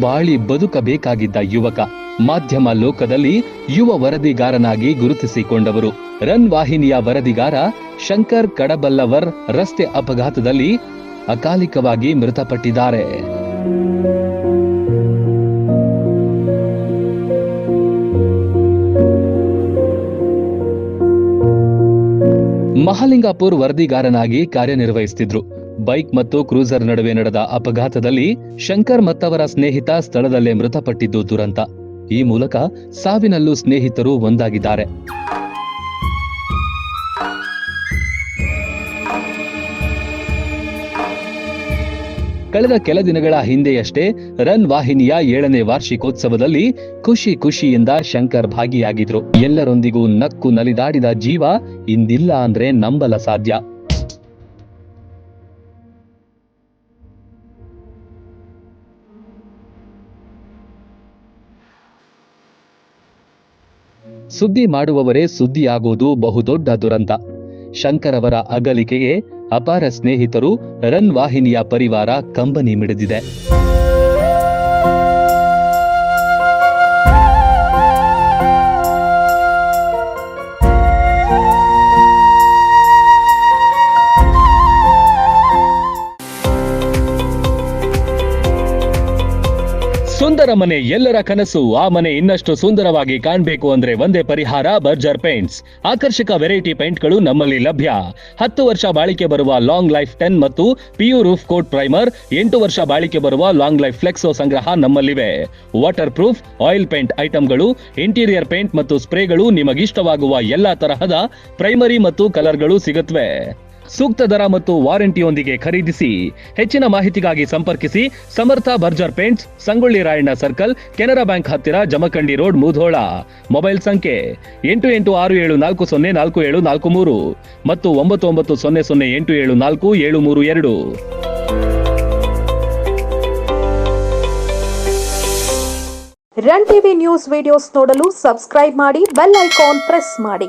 ಬಾಳಿ ಬದುಕಬೇಕಾಗಿದ್ದ ಯುವಕ. ಮಾಧ್ಯಮ ಲೋಕದಲ್ಲಿ ಯುವ ವರದಿಗಾರನಾಗಿ ಗುರುತಿಸಿಕೊಂಡವರು. ರನ್ ವಾಹಿನಿಯ ವರದಿಗಾರ ಶಂಕರ್ ಕಡಬಲ್ಲವರ್ ರಸ್ತೆ ಅಪಘಾತದಲ್ಲಿ ಅಕಾಲಿಕವಾಗಿ ಮೃತಪಟ್ಟಿದ್ದಾರೆ. ಮಹಾಲಿಂಗಾಪುರ್ ವರದಿಗಾರನಾಗಿ ಕಾರ್ಯನಿರ್ವಹಿಸುತ್ತಿದ್ರು ಬೈಕ್ ಮತ್ತು ಕ್ರೂಸರ್ ನಡುವೆ ನಡೆದ ಅಪಘಾತದಲ್ಲಿ ಶಂಕರ್ ಮತ್ತವರ ಸ್ನೇಹಿತ ಸ್ಥಳದಲ್ಲೇ ಮೃತಪಟ್ಟಿದ್ದು ದುರಂತ. ಈ ಮೂಲಕ ಸಾವಿನಲ್ಲೂ ಸ್ನೇಹಿತರು ಒಂದಾಗಿದ್ದಾರೆ. ಕಳೆದ ಕೆಲ ದಿನಗಳ ಹಿಂದೆಯಷ್ಟೇ ರನ್ ವಾಹಿನಿಯ ಏಳನೇ ವಾರ್ಷಿಕೋತ್ಸವದಲ್ಲಿ ಖುಷಿ ಖುಷಿಯಿಂದ ಶಂಕರ್ ಭಾಗಿಯಾಗಿದ್ರು. ಎಲ್ಲರೊಂದಿಗೂ ನಕ್ಕು ನಲಿದಾಡಿದ ಜೀವ ಇಂದಿಲ್ಲ ಅಂದ್ರೆ ನಂಬಲ ಸಾಧ್ಯ. ಸುದ್ದಿ ಮಾಡುವವರೇ ಸುದ್ದಿಯಾಗುವುದು ಬಹುದೊಡ್ಡ ದುರಂತ. ಶಂಕರವರ ಅಗಲಿಕೆಗೆ ಅಪಾರ ಸ್ನೇಹಿತರು ರನ್ ವಾಹಿನಿಯ ಪರಿವಾರ ಕಂಬನಿ ಮಿಡಿದಿದೆ. ಸುಂದರ ಮನೆ ಎಲ್ಲರ ಕನಸು. ಆ ಮನೆ ಇನ್ನಷ್ಟು ಸುಂದರವಾಗಿ ಕಾಣಬೇಕು ಅಂದ್ರೆ ಒಂದೇ ಪರಿಹಾರ, ಬರ್ಜರ್ ಪೇಂಟ್ಸ್. ಆಕರ್ಷಕ ವೆರೈಟಿ ಪೇಂಟ್ಗಳು ನಮ್ಮಲ್ಲಿ ಲಭ್ಯ. ಹತ್ತು ವರ್ಷ ಬಾಳಿಕೆ ಬರುವ ಲಾಂಗ್ ಲೈಫ್ ಟೆನ್ ಮತ್ತು ಪಿಯು ರೂಫ್ ಕೋಟ್ ಪ್ರೈಮರ್, ಎಂಟು ವರ್ಷ ಬಾಳಿಕೆ ಬರುವ ಲಾಂಗ್ ಲೈಫ್ ಫ್ಲೆಕ್ಸೋ ಸಂಗ್ರಹ ನಮ್ಮಲ್ಲಿವೆ. ವಾಟರ್ ಪ್ರೂಫ್ ಆಯಿಲ್ ಪೇಂಟ್ ಐಟಂಗಳು, ಇಂಟೀರಿಯರ್ ಪೇಂಟ್ ಮತ್ತು ಸ್ಪ್ರೇಗಳು ನಿಮಗಿಷ್ಟವಾಗುವ ಎಲ್ಲಾ ತರಹದ ಪ್ರೈಮರಿ ಮತ್ತು ಕಲರ್ಗಳು ಸಿಗುತ್ತವೆ ಸೂಕ್ತ ದರ ಮತ್ತು ವಾರಂಟಿಯೊಂದಿಗೆ ಖರೀದಿಸಿ ಹೆಚ್ಚಿನ ಮಾಹಿತಿಗಾಗಿ ಸಂಪರ್ಕಿಸಿ Samarth Berger paints, Sangolli Rayanna circle, Canara bank ಹತ್ತಿರ ಜಮಖಂಡಿ ರೋಡ್, ಮುಧೋಳ. ಮೊಬೈಲ್ ಸಂಖ್ಯೆ ಎಂಟು ಎಂಟು ಆರು ಏಳು ನಾಲ್ಕು ಸೊನ್ನೆ ನಾಲ್ಕು ಏಳು ನಾಲ್ಕು ಮೂರು ಮತ್ತು ಒಂಬತ್ತು ಒಂಬತ್ತು ಸೊನ್ನೆ ಸೊನ್ನೆ ಎಂಟು ಏಳು ನಾಲ್ಕು ಏಳು ಮೂರು ಎರಡು. ರನ್ ಟಿವಿ ನ್ಯೂಸ್ ವಿಡಿಯೋಸ್ ನೋಡಲು ಸಬ್ಸ್ಕ್ರೈಬ್ ಮಾಡಿ ಬೆಲ್ ಐಕಾನ್ ಪ್ರೆಸ್ ಮಾಡಿ.